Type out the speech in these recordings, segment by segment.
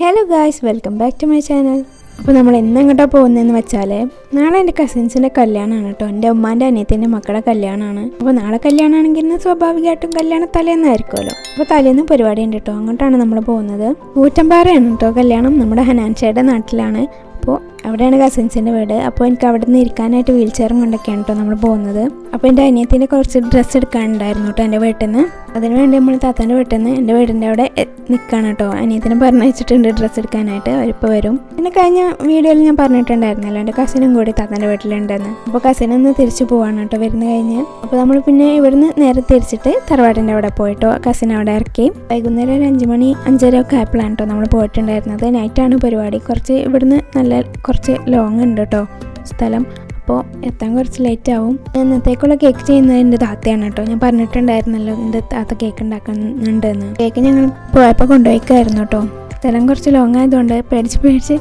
Hello guys welcome back to my channel അപ്പോൾ നമ്മൾ എന്ന് എങ്ങോട്ടാണ് പോകുന്നതെന്ന് വെച്ചാൽ നാളെ എന്റെ കസിൻസിന്റെ കല്യാണമാണ് കേട്ടോ എന്റെ ഉമ്മാന്റെ അനിയത്തിന്റെ മക്കളുടെ കല്യാണമാണ് അപ്പോൾ നാളെ കല്യാണമാണെങ്കിൽ ഇന്ന് സ്വാഭാവികമായിട്ടും കല്യാണ തലേന്നായിരിക്കുമല്ലോ. അപ്പോൾ തലേന്ന് പരിപാടി ഉണ്ട് കേട്ടോ അങ്ങോട്ടാണ് നമ്മൾ പോകുന്നത്. ഊറ്റമ്പാറയാണ് കേട്ടോ കല്യാണം. നമ്മുടെ ഹനാൻഷയുടെ നാട്ടിലാണ്. അപ്പോൾ അവിടെയാണ് കസിൻസിന്റെ വീട്. അപ്പോൾ എനിക്ക് അവിടെ നിന്ന് ഇരിക്കാനായിട്ട് വീൽ ചെയറും കൊണ്ടൊക്കെയാണ് കേട്ടോ നമ്മൾ പോകുന്നത്. അപ്പോൾ എന്റെ അനിയത്തിന്റെ കുറച്ച് ഡ്രസ്സ് എടുക്കാനുണ്ടായിരുന്നു കേട്ടോ എന്റെ വീട്ടിൽ നിന്ന് അതിന് വേണ്ടി നമ്മൾ താത്താന്റെ വീട്ടിൽ നിന്ന് എന്റെ വീടിന്റെ അവിടെ നിൽക്കുകയാണ് കേട്ടോ അനിയത്തിനെ പറഞ്ഞയച്ചിട്ടുണ്ട് ഡ്രസ്സ് എടുക്കാനായിട്ട് അവരിപ്പോൾ വരും. പിന്നെ കഴിഞ്ഞ വീഡിയോയിൽ ഞാൻ പറഞ്ഞിട്ടുണ്ടായിരുന്നല്ലോ എന്റെ കസിനും കൂടി താത്താന്റെ വീട്ടിലുണ്ടെന്ന്. അപ്പോൾ കസിനൊന്ന് തിരിച്ചു പോവാണ് കേട്ടോ വരുന്ന കഴിഞ്ഞ്. അപ്പോൾ നമ്മൾ പിന്നെ ഇവിടുന്ന് നേരെ തിരിച്ചിട്ട് തറവാടിന്റെ അവിടെ പോയിട്ടോ കസിൻ അവിടെ ഇറക്കി. വൈകുന്നേരം ഒരു അഞ്ച് മണി അഞ്ചര ഒക്കെ ആയപ്പോഴാണ് കേട്ടോ നമ്മൾ പോയിട്ടുണ്ടായിരുന്നത്. നൈറ്റാണ് പരിപാടി. കുറച്ച് ഇവിടുന്ന് നല്ല കുറച്ച് ലോങ് ഉണ്ട് കേട്ടോ സ്ഥലം. അപ്പോൾ എത്താൻ കുറച്ച് ലേറ്റ് ആവും. ഇന്നത്തേക്കുള്ള കേക്ക് ചെയ്യുന്നത് എന്റെ താത്തയാണ് കേട്ടോ. ഞാൻ പറഞ്ഞിട്ടുണ്ടായിരുന്നല്ലോ എന്റെ താത്ത കേക്ക് ഉണ്ടാക്കുന്നുണ്ടെന്ന്. കേക്ക് ഞങ്ങൾ പോയപ്പോൾ കൊണ്ടുപോയിക്കായിരുന്നു കേട്ടോ. സ്ഥലം കുറച്ച് ലോങ് ആയതുകൊണ്ട് പേടിച്ച് പേടിച്ച്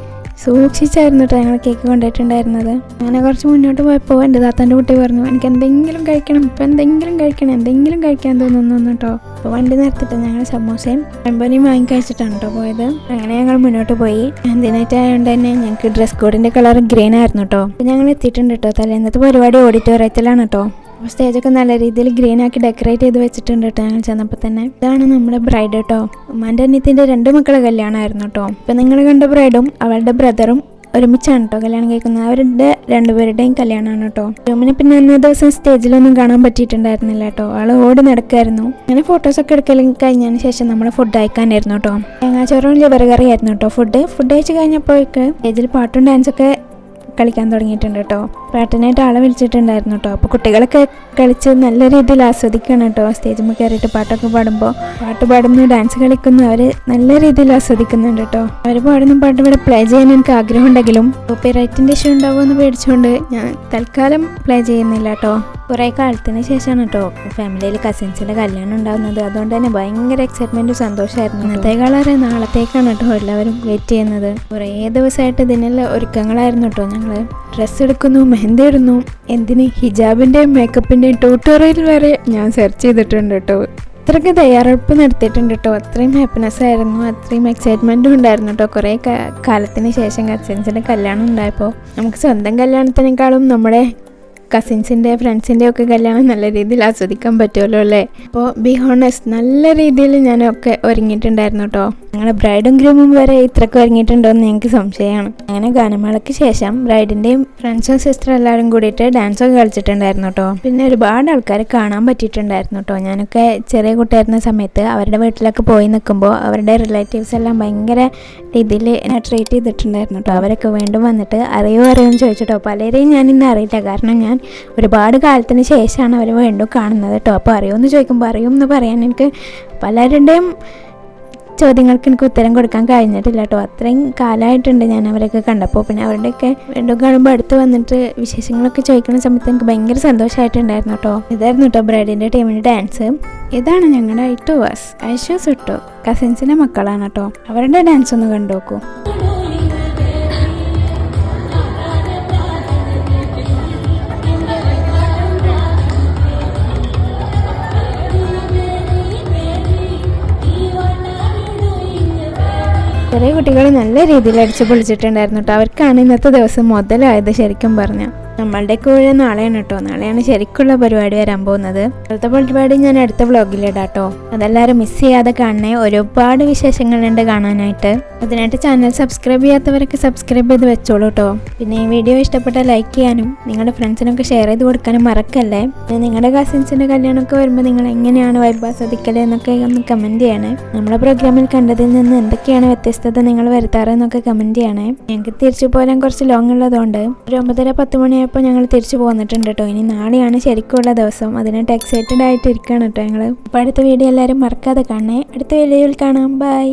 സൂക്ഷിച്ചായിരുന്നു കേട്ടോ ഞങ്ങൾ കേക്ക് കൊണ്ടുപോയിട്ടുണ്ടായിരുന്നത്. അങ്ങനെ കുറച്ച് മുന്നോട്ട് പോയപ്പോൾ എന്റെ താത്താന്റെ കുട്ടി പറഞ്ഞു എനിക്ക് എന്തെങ്കിലും കഴിക്കണം ഇപ്പം എന്തെങ്കിലും കഴിക്കണം എന്തെങ്കിലും കഴിക്കാൻ തോന്നുന്നു കേട്ടോ അപ്പോൾ വണ്ടി നിർത്തിട്ട് ഞങ്ങൾ സമോസയും കമ്പനിയും വാങ്ങി കഴിച്ചിട്ടാണ് കേട്ടോ പോയത്. അങ്ങനെ ഞങ്ങൾ മുന്നോട്ട് പോയി. എന്തിനായിട്ട് ആയതുകൊണ്ട് തന്നെ ഞങ്ങൾക്ക് ഡ്രസ് കോഡിന്റെ കളർ ഗ്രീൻ ആയിരുന്നു കേട്ടോ ഞങ്ങൾ എത്തിയിട്ടുണ്ട് കേട്ടോ തലേന്നത്തെ പരിപാടി ഓഡിറ്റോറിയത്തിലാണ് കേട്ടോ അപ്പോൾ സ്റ്റേജൊക്കെ നല്ല രീതിയിൽ ഗ്രീൻ ആക്കി ഡെക്കറേറ്റ് ചെയ്ത് വെച്ചിട്ടുണ്ട് കേട്ടോ ഞങ്ങൾ ചെന്നപ്പോൾ തന്നെ. ഇതാണ് നമ്മുടെ ബ്രൈഡ് കേട്ടോ. ഉമ്മാന്റെ അനിയത്തിന്റെ രണ്ട് മക്കളെ കല്യാണമായിരുന്നു കേട്ടോ. ഇപ്പം നിങ്ങൾ കണ്ട ബ്രൈഡും അവളുടെ ബ്രദറും ഒരുമിച്ചാണ് കേട്ടോ കല്യാണം കഴിക്കുന്നത്. അവരുടെ രണ്ടുപേരുടെയും കല്യാണമാണ് കേട്ടോ. റൂമിന് പിന്നെ അന്നേ ദിവസം സ്റ്റേജിലൊന്നും കാണാൻ പറ്റിയിട്ടുണ്ടായിരുന്നില്ല കേട്ടോ. ആൾ ഓടി നടക്കായിരുന്നു അങ്ങനെ ഫോട്ടോസൊക്കെ എടുക്കലും കഴിഞ്ഞതിന് ശേഷം നമ്മൾ ഫുഡ് അയക്കാനായിരുന്നു കേട്ടോ. തേങ്ങാച്ചോറും ലിവർ കറി ആയിരുന്നു കേട്ടോ ഫുഡ് ഫുഡ് അയച്ചു കഴിഞ്ഞപ്പോഴേക്ക് സ്റ്റേജിൽ പാട്ടും ഡാൻസൊക്കെ കളിക്കാൻ തുടങ്ങിയിട്ടുണ്ട് കേട്ടോ. പാട്ടിനായിട്ട് ആളെ വിളിച്ചിട്ടുണ്ടായിരുന്നു കേട്ടോ. അപ്പോൾ കുട്ടികളൊക്കെ കളിച്ച് നല്ല രീതിയിൽ ആസ്വദിക്കണം കേട്ടോ. സ്റ്റേജിൽ കയറിയിട്ട് പാട്ടൊക്കെ പാടുമ്പോൾ പാട്ട് പാടുന്നു ഡാൻസ് കളിക്കുന്നു. അവർ നല്ല രീതിയിൽ ആസ്വദിക്കുന്നുണ്ട് കേട്ടോ. അവർ പാടുന്ന പാട്ട് ഇവിടെ പ്ലേ ചെയ്യാൻ എനിക്ക് ആഗ്രഹമുണ്ടെങ്കിലും കോപ്പി റൈറ്റിന്റെ ഇഷ്യൂ ഉണ്ടാവുമെന്ന് പേടിച്ചുകൊണ്ട് ഞാൻ തൽക്കാലം പ്ലേ ചെയ്യുന്നില്ല കേട്ടോ. കുറേ കാലത്തിന് ശേഷമാണ് കേട്ടോ ഫാമിലിയിൽ കസിൻസിന്റെ കല്യാണം ഉണ്ടാകുന്നത് അതുകൊണ്ട് തന്നെ ഭയങ്കര എക്സൈറ്റ്മെന്റും സന്തോഷമായിരുന്നു. ഇന്നത്തേക്കാളേറെ നാളത്തേക്കാണ് കേട്ടോ എല്ലാവരും വെയിറ്റ് ചെയ്യുന്നത്. കുറേ ദിവസമായിട്ട് ഇതിനെല്ലാം ഒരുക്കങ്ങളായിരുന്നു കേട്ടോ ഞങ്ങൾ ഡ്രസ്സ് എടുക്കുന്നു മെഹന്തി ഇടുന്നു. എന്തിന്? ഹിജാബിന്റെയും മേക്കപ്പിന്റെയും ട്യൂട്ടോറിയൽ വരെ ഞാൻ സെർച്ച് ചെയ്തിട്ടുണ്ട് കേട്ടോ അത്രയ്ക്ക് തയ്യാറെടുപ്പ് നടത്തിയിട്ടുണ്ട് കേട്ടോ അത്രയും ഹാപ്പിനെസ് ആയിരുന്നു. അത്രയും എക്സൈറ്റ്മെന്റും ഉണ്ടായിരുന്നു കേട്ടോ കുറേ കാലത്തിന് ശേഷം കസിൻസിന്റെ കല്യാണം ഉണ്ടായപ്പോൾ നമുക്ക് സ്വന്തം കല്യാണത്തിനേക്കാളും നമ്മുടെ കസിൻസിന്റെ ഫ്രണ്ട്സിന്റെ ഒക്കെ കല്യാണം നല്ല രീതിയിൽ ആസ്വദിക്കാൻ പറ്റുമല്ലോ അല്ലേ? അപ്പോൾ ബി ഹോണസ്റ്റ് നല്ല രീതിയിൽ ഞാനൊക്കെ ഒരുങ്ങിയിട്ടുണ്ടായിരുന്നു കേട്ടോ. ഞങ്ങളുടെ ബ്രൈഡും ഗ്രൂമും വരെ ഇത്രയ്ക്ക് ഒരുങ്ങിയിട്ടുണ്ടോ എന്ന് എനിക്ക് സംശയമാണ്. അങ്ങനെ ഗാനമേളയ്ക്ക് ശേഷം ബ്രൈഡിന്റെയും ഫ്രണ്ട്സും സിസ്റ്റർ എല്ലാവരും കൂടിയിട്ട് ഡാൻസൊക്കെ കളിച്ചിട്ടുണ്ടായിരുന്നു കേട്ടോ. പിന്നെ ഒരുപാട് ആൾക്കാരെ കാണാൻ പറ്റിയിട്ടുണ്ടായിരുന്നു കേട്ടോ. ഞാനൊക്കെ ചെറിയ കുട്ടിയായിരുന്ന സമയത്ത് അവരുടെ വീട്ടിലൊക്കെ പോയി നിൽക്കുമ്പോൾ അവരുടെ റിലേറ്റീവ്സ് എല്ലാം ഭയങ്കര രീതിയിൽ എന്നെ ട്രീറ്റ് ചെയ്തിട്ടുണ്ടായിരുന്നു കേട്ടോ. അവരൊക്കെ വീണ്ടും വന്നിട്ട് അറിയോ അറിയോ എന്ന് ചോദിച്ചിട്ടോ പലരെയും ഞാൻ ഇന്ന് അറിയില്ല. കാരണം ഞാൻ ഒരുപാട് കാലത്തിന് ശേഷമാണ് അവർ വീണ്ടും കാണുന്നത് കേട്ടോ. അപ്പോൾ അറിയുമെന്ന് ചോദിക്കുമ്പോൾ അറിയും എന്ന് പറയാൻ എനിക്ക് പലരുടെയും ചോദ്യങ്ങൾക്ക് എനിക്ക് ഉത്തരം കൊടുക്കാൻ കഴിഞ്ഞിട്ടില്ല കേട്ടോ. അത്രയും കാലമായിട്ടുണ്ട് ഞാൻ അവരൊക്കെ കണ്ടപ്പോൾ. പിന്നെ അവരുടെയൊക്കെ വീണ്ടും കാണുമ്പോൾ അടുത്ത് വന്നിട്ട് വിശേഷങ്ങളൊക്കെ ചോദിക്കുന്ന സമയത്ത് എനിക്ക് ഭയങ്കര സന്തോഷമായിട്ടുണ്ടായിരുന്നു കേട്ടോ. ഇതായിരുന്നു കേട്ടോ ബ്രൈഡിന്റെ ടീമിന്റെ ഡാൻസ് ഇതാണ് ഞങ്ങളുടെ ഐറ്റു വാസ് ഐഷോസ് ഇട്ടു കസിൻസിന്റെ മക്കളാണ് കേട്ടോ. അവരുടെ ഡാൻസ് ഒന്ന് കണ്ടു നോക്കൂ ചെറിയ കുട്ടികൾ നല്ല രീതിയിൽ അടിച്ചു പൊളിച്ചിട്ടുണ്ടായിരുന്നു കേട്ടോ അവർക്കാണ് ഇന്നത്തെ ദിവസം മുതലായത് ശരിക്കും പറഞ്ഞാൽ നമ്മളുടെ കൂടെ നാളെയാണ് കേട്ടോ നാളെയാണ് ശരിക്കുള്ള പരിപാടി വരാൻ പോകുന്നത്. അടുത്ത പരിപാടി ഞാൻ അടുത്ത വ്ളോഗിലിടാം കേട്ടോ അതെല്ലാവരും മിസ് ചെയ്യാതെ കാണണേ. ഒരുപാട് വിശേഷങ്ങളുണ്ട് കാണാനായിട്ട്. അതിനായിട്ട് ചാനൽ സബ്സ്ക്രൈബ് ചെയ്യാത്തവരൊക്കെ സബ്സ്ക്രൈബ് ചെയ്ത് വെച്ചോളൂ കേട്ടോ പിന്നെ ഈ വീഡിയോ ഇഷ്ടപ്പെട്ട ലൈക്ക് ചെയ്യാനും നിങ്ങളുടെ ഫ്രണ്ട്സിനൊക്കെ ഷെയർ ചെയ്ത് കൊടുക്കാനും മറക്കല്ലേ? പിന്നെ നിങ്ങളുടെ കസിൻസിന്റെ കല്യാണമൊക്കെ വരുമ്പോൾ നിങ്ങൾ എങ്ങനെയാണ് വൈബ് ആസ്വദിക്കൽ എന്നൊക്കെ ഒന്ന് കമന്റ് ചെയ്യണേ. നമ്മുടെ പ്രോഗ്രാമിൽ കണ്ടതിൽ നിന്ന് എന്തൊക്കെയാണ് വ്യത്യസ്തത നിങ്ങൾ വരുത്താറെന്നൊക്കെ കമന്റ് ചെയ്യണേ. ഞങ്ങൾക്ക് തിരിച്ചു പോരാൻ കുറച്ച് ലോങ് ഉള്ളതുകൊണ്ട് ഒരു ഒമ്പതര പത്ത് മണിയായപ്പോൾ ഞങ്ങൾ തിരിച്ചു പോന്നിട്ടുണ്ട് കേട്ടോ ഇനി നാളെയാണ് ശരിക്കുള്ള ദിവസം. അതിനായിട്ട് എക്സൈറ്റഡ് ആയിട്ട് ഇരിക്കുകയാണ് കേട്ടോ ഞങ്ങൾ അപ്പോൾ അടുത്ത വീഡിയോ എല്ലാവരും മറക്കാതെ കാണേ അടുത്ത വീഡിയോയിൽ കാണാം. ബൈ